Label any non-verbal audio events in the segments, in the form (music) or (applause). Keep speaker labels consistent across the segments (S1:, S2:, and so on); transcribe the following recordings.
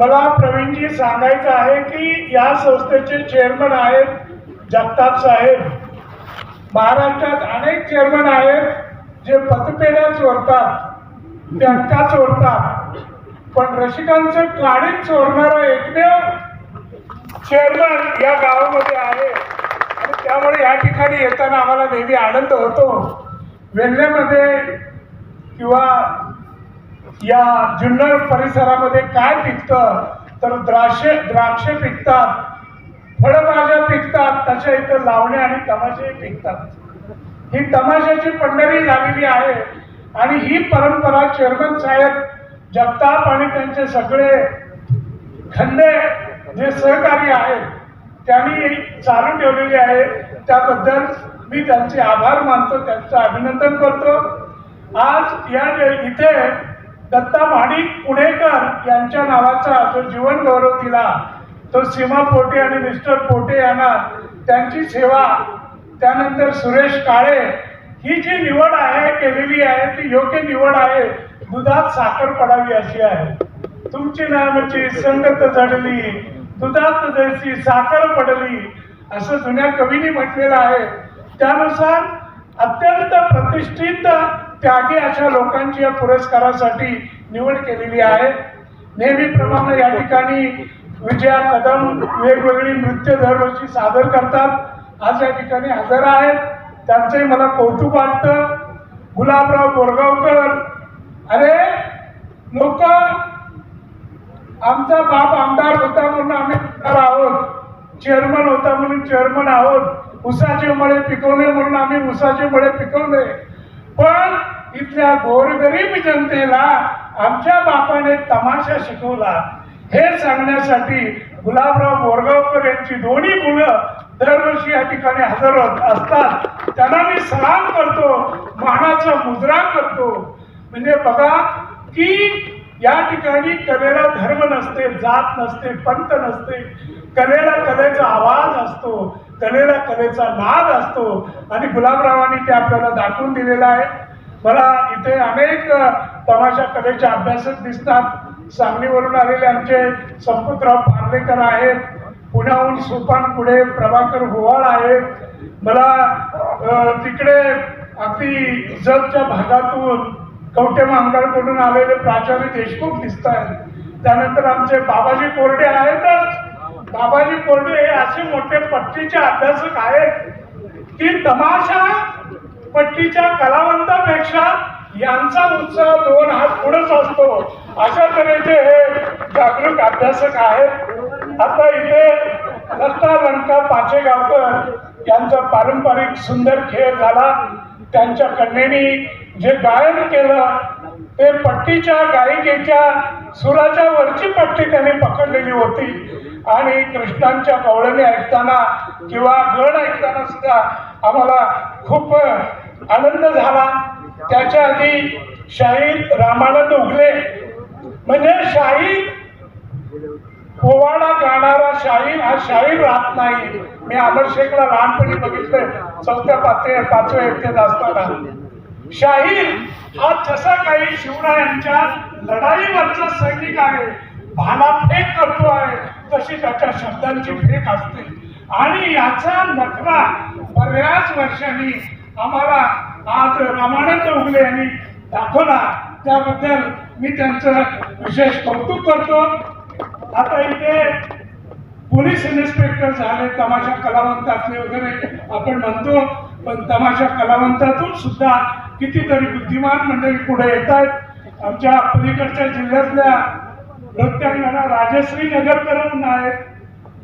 S1: मला प्रवीणजी सांगायचं आहे की या संस्थेचे चेअरमन आहेत जगताप साहेब. महाराष्ट्रात अनेक चेअरमन आहेत जे पतपेढ्या चोरतात बँका चोरतात. पण रसिकांचं गाडीत चोरणारा एकमेव चेअरमन या गावामध्ये आहे. आणि त्यामुळे या ठिकाणी येताना आम्हाला नेहमी आनंद होतो. वेल्हेमध्ये किंवा या जुन्नर परिसरामध्ये काय पिकतं? तर द्राक्ष द्राक्ष पिकतात फळभाज्या पिकतात तशा इथं लावणे आणि तमाशे पिकतात. ही तमाशाची पंढरी झालेली आहे आणि ही परंपरा चेअरमन साहेब जगताप आणि त्यांचे सगळे खंदे जे सहकारी आहेत त्यांनी चालू ठेवलेली आहे. त्याबद्दल मी त्यांचे आभार मानतो त्यांचं अभिनंदन करतो. आज या इथे दत्ता माणिक पुणेकर यांच्या नावाचा जो जीवन गौरव दिला तो सीमा पोटे आणि मिस्टर पोटे यांना त्यांची सेवा त्यानंतर सुरेश काळे ही जी निवड आहे केलेली आहे ती योग्य निवड आहे दुधात साखर पडावी अशी आहे. तुमची नामची संगत जडली दुधात जैसी साखर पडली असं जुन्या कवीने म्हटलेलं आहे. त्यानुसार अत्यंत प्रतिष्ठित त्यागी अशा लोकांची या पुरस्कारासाठी निवड केलेली आहे. नेहमीप्रमाणे या ठिकाणी विजया कदम वेगवेगळी नृत्य दरवर्षी सादर करतात. आज या ठिकाणी हजर आहेत. त्यांचंही मला कौतुक वाटतं. गुलाबराव बोरगावकर अरे लोक आमचा बाप आमदार होता म्हणून आम्ही आमदार आहोत. चेअरमन होता म्हणून चेअरमन आहोत. उसाचे मळे पिकवले म्हणून आम्ही उसाचे मळे पिकवले पण इथल्या गोरगरीब जनतेला आमच्या बापाने तमाशा शिकवला. हे सांगण्यासाठी गुलाबराव बोरगावकर यांची दोन्ही मुलं दरवर्षी या ठिकाणी हजर होत असतात. त्यांना मी सलाम करतो मानाचा मुजरा करतो. म्हणजे बघा की या ठिकाणी कलेला धर्म नसते जात नसते पंत नसते. कलेला कलेचा आवाज असतो. कलेला कलेचा नाद असतो आणि गुलाबरावांनी ते आपल्याला दाखवून दिलेलं आहे. मला इथे अनेक तमाशा कलेचे अभ्यासक दिसतात. सांगलीवरून आलेले आमचे संपतराव पार्लेकर आहेत. पुण्याहून सोपान पुढे प्रभाकर गोवाळ आहेत. मला तिकडे अगदी जगच्या भागातून कवटे मामगारकडून आलेले प्राचार्य देशमुख दिसत आहेत त्यानंतर आमचे बाबाजी कोरडे आहेतच. बाबाजी कोरडे हे असे मोठे पट्टीचे अभ्यासक आहेत की तमाशा पट्टीच्या कलावंतापेक्षा यांचा उत्साह दोन हात पुढेच असतो. अशा तऱ्हेचे हे जागरूक अभ्यासक आहेत. आता इथे दत्ता लंका पाचेगावकर यांचा पारंपरिक सुंदर खेळ झाला. त्यांच्या कन्येनी जे गायन केलं ते पट्टीच्या गायिकेच्या सुराच्या वरची पट्टी त्याने पकडलेली होती. आणि कृष्णांच्या कवळणी ऐकताना किंवा गण ऐकताना सुद्धा आम्हाला खूप आनंद झाला. त्याच्या आधी शाहीर रामानंद उगले. म्हणजे शाहीर पोवाडा गाणारा शाहीर हा शाहीर राहत नाही. मी अमर शेखला लहानपणी बघितलंय. चौथ्या पाचव्या पाचव्या एकट्यात असताना. शाहीर हा जसा काही शिवरायांच्या लढाईवरचा सैनिक आहे. भाला फेक करतो आहे. तशी त्याच्या शब्दांची फेक असते. आणि याचा नखरा बऱ्याच वर्षांनी आम्हाला आज रामानंद उगले यांनी दाखवला. त्याबद्दल मी त्यांचं विशेष कौतुक करतो. आता इथे पोलीस इन्स्पेक्टर झाले तमाशा कलावंत असले वगैरे आपण म्हणतो. पण तमाशा कलावंतातून सुद्धा कितीतरी बुद्धिमान मंडळी पुढे येत आहेत आमच्या पलीकडच्या जिल्ह्यातल्या नृत्यांगना राजश्री नगरकर म्हणून आहेत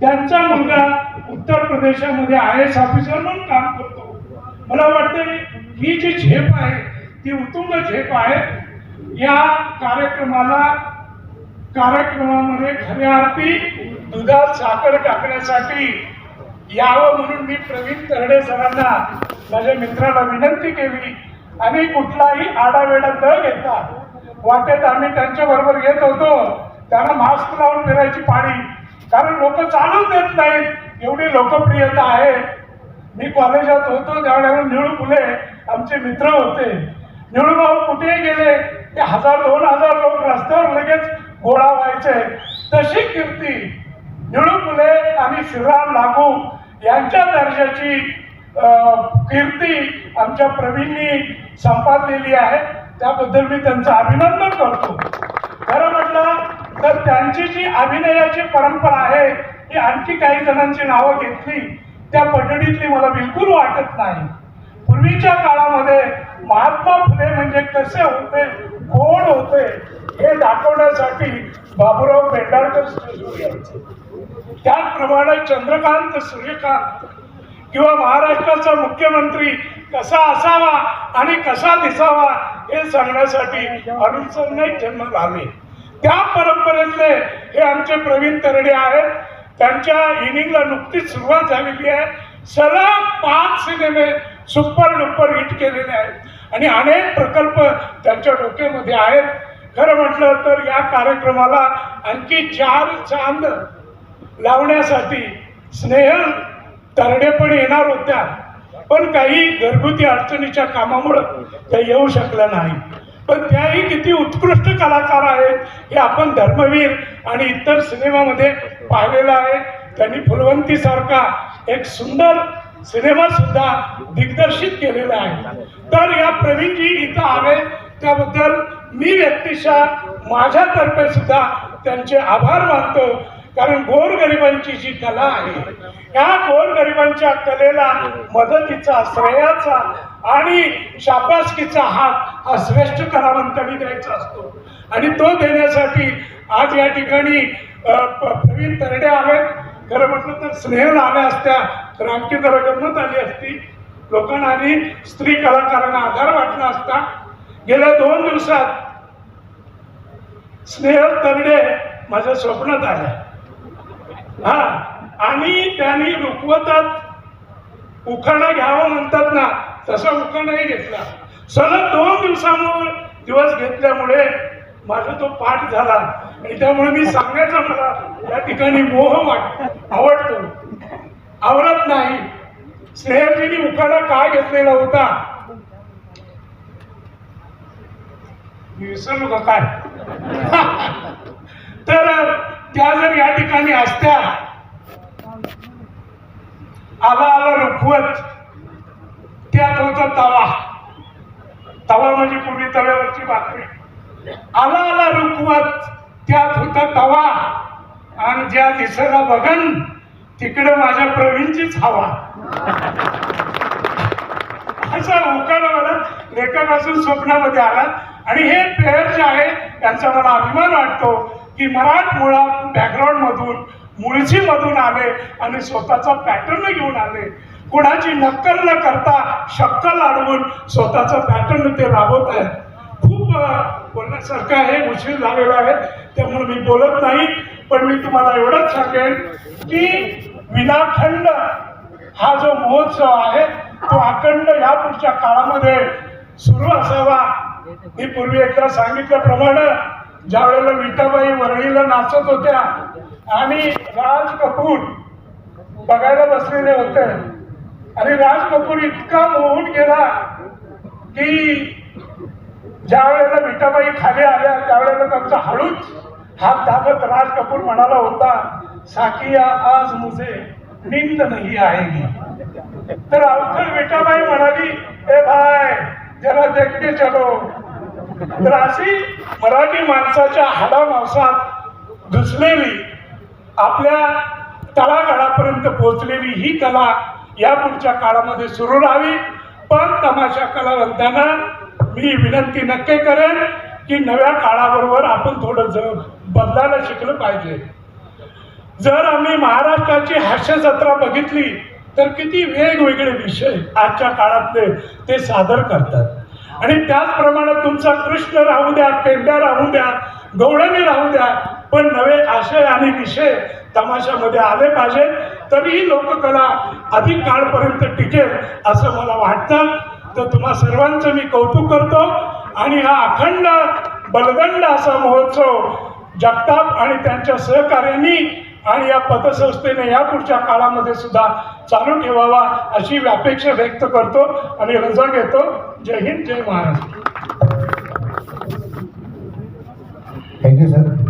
S1: त्यांचा मुलगा उत्तर प्रदेशामध्ये आय एस ऑफिसर म्हणून काम करतो. मला वाटतं ही जी झेप आहे ती उत्तुंग झेप आहे. या कार्यक्रमाला कार्यक्रमामध्ये खऱ्या अर्थी दुधात साखर टाकण्यासाठी यावं म्हणून मी प्रवीण तरडे सरांना माझ्या मित्राला विनंती केली. आणि कुठलाही आडावेडा न घेता वाटेत आम्ही त्यांच्याबरोबर येत होतो. त्यांना मास्क लावून फिरायची पाळी. कारण लोक चालूच देत नाहीत. एवढी लोकप्रियता आहे. मी कॉलेजात होतो त्यावेळेला निळू फुले आमचे मित्र होते. निळूभाऊ कुठेही गेले ते हजार दोन हजार लोक रस्त्यावर लगेच गोळा व्हायचे. तशी कीर्ती निळू फुले आणि श्रीराम लागू यांच्या दर्जाची कीर्ती आमच्या प्रवीणनी संपादलेली आहे. त्याबद्दल मी त्यांचं अभिनंदन करतो. खरं म्हटलं तर त्यांची जी अभिनयाची परंपरा आहे ही आणखी काही जणांची नावं घेतली त्या पटडीतली मला बिलकुल वाटत नाही. पूर्वीच्या काळामध्ये महात्मा फुले म्हणजे कसे होते कोण होते हे दाखवण्यासाठी बाबूराव पेंढारकर स्टेजवर यायचे. त्याचप्रमाणे चंद्रकांत सूर्यकांत किंवा महाराष्ट्राचा मुख्यमंत्री कसा असावा आणि कसा दिसावा हे सांगण्यासाठी अरुण जन्म जन्माला आले त्या परंपरेतले हे आमचे प्रवीण तरडे आहेत. त्यांच्या इनिंगला नुकतीच सुरुवात झालेली आहे. सलग पाच सिनेमे सुपर डुपर हिट केलेले आहेत. आणि अनेक प्रकल्प त्यांच्या डोक्यामध्ये आहेत. खरं म्हटलं तर या कार्यक्रमाला आणखी चार चांद लावण्यासाठी स्नेहल तरडे पण येणार होत्या. पण काही घरगुती अडचणीच्या कामामुळं त्या येऊ शकल्या नाही. पण त्याही किती उत्कृष्ट कलाकार आहेत हे आपण धर्मवीर आणि इतर सिनेमामध्ये पाहिलेलं आहे. त्यांनी फुलवंती सारखा एक सुंदर सिनेमा सुद्धा दिग्दर्शित केलेला आहे. तर या प्रवीणजी इथं आले. त्याबद्दल मी व्यक्तिशः माझ्यातर्फे सुद्धा त्यांचे आभार मानतो. कारण गोरगरिबांची जी कला आहे या गोरगरिबांच्या कलेला मदतीचा श्रेयाचा आणि शाबासकीचा हात हा श्रेष्ठ कलावंतांनी द्यायचा असतो. आणि तो देण्यासाठी आज या ठिकाणी प्रवीण तरडे आले खरं म्हटलं तर स्नेहल आल्या असत्या. तर आमची जरा गंमत आली असती. लोकांना आणि स्त्री कलाकारांना आधार वाटला असता. गेल्या दोन दिवसात स्नेहल तरडे माझ्या स्वप्नात आल्या. हा आणि त्यांनी रुकवतात उखाणा घ्यावं म्हणतात ना तसा उखाणाही घेतला. सलग दोन दिवसामुळे दिवस घेतल्यामुळे माझा तो पाठ झाला. आणि त्यामुळे मी सांगायचा मला या ठिकाणी मोह वाट आवडतो. आवडत नाही. स्नेहलजीनी उखाणा काय घेतलेला होता? विसरलो का काय (laughs) तर त्या जर या ठिकाणी असत्या. आला आला रुखवत. त्यात होता तवा. तवा म्हणजे पूर्वी तव्यावरची भाकरी. आला आला रुखवत. त्यात होता तवा. आणि ज्या दिसेला बघन तिकडे माझ्या प्रवीणचीच हवा. असा उकाडा मला लेखकापासून स्वप्नामध्ये आला. आणि हे पेअर जे आहे त्यांचा मला अभिमान वाटतो की मराठमोळा बॅकग्राऊंडमधून मुळशीमधून आले आणि स्वतःचा पॅटर्न घेऊन आले. कुणाची नक्कल न करता शक्कल अडवून स्वतःचा पॅटर्न ते राबवत आहेत. खूप बोलण्यासारखं आहे उशीर झालेला आहे. त्यामुळे मी बोलत नाही पण मी तुम्हाला एवढंच सांगेन की विनाखंड हा जो महोत्सव आहे तो अखंड या पुढच्या काळामध्ये सुरू असावा. मी पूर्वी एकदा सांगितल्याप्रमाणे ज्या वेळेला विठाबाई वरळीला नाचत होत्या आणि राज कपूर बघायला बसलेले होते. आणि राज कपूर इतका मोहून गेला की ज्या वेळेला विठाबाई खाली आल्या त्यावेळेला त्यांचा हळूच हात दाबत राज कपूर म्हणाला होता साकिया आज मुझे निंद नाही आएगी. तर अवघड विठाबाई म्हणाली ए भाय जरा देखते चलो. तर अशी मराठी माणसाच्या हाडा मांसात घुसलेली आपल्या तळागाळापर्यंत पोहोचलेली ही कला या पुढच्या काळामध्ये सुरू राहावी. पण तमाशा कलावंतांना मी विनंती नक्की करेन की नव्या काळाबरोबर आपण थोडं जग बदलायला शिकलं पाहिजे. जर आम्ही महाराष्ट्राची हास्य जत्रा बघितली तर किती वेगवेगळे विषय आजच्या काळातले ते सादर करतात. आणि त्याचप्रमाणे तुमचा कृष्ण राहू द्या पेंड्या राहू द्या गवळणी राहू द्या पण नवे आशय आणि विषय तमाशामध्ये आले पाहिजे. तरीही लोककला अधिक काळपर्यंत टिकेल असं मला वाटतं. तर तुम्हा सर्वांचं मी कौतुक करतो. आणि हा अखंड बलगंड असा महोत्सव जगताप आणि त्यांच्या सहकार्यांनी आणि या पतसंस्थेने या पुढच्या काळामध्ये सुद्धा चालू ठेवावा अशी अपेक्षा व्यक्त करतो आणि रजा घेतो. जय हिंद जय महाराष्ट्र.
S2: Thank you sir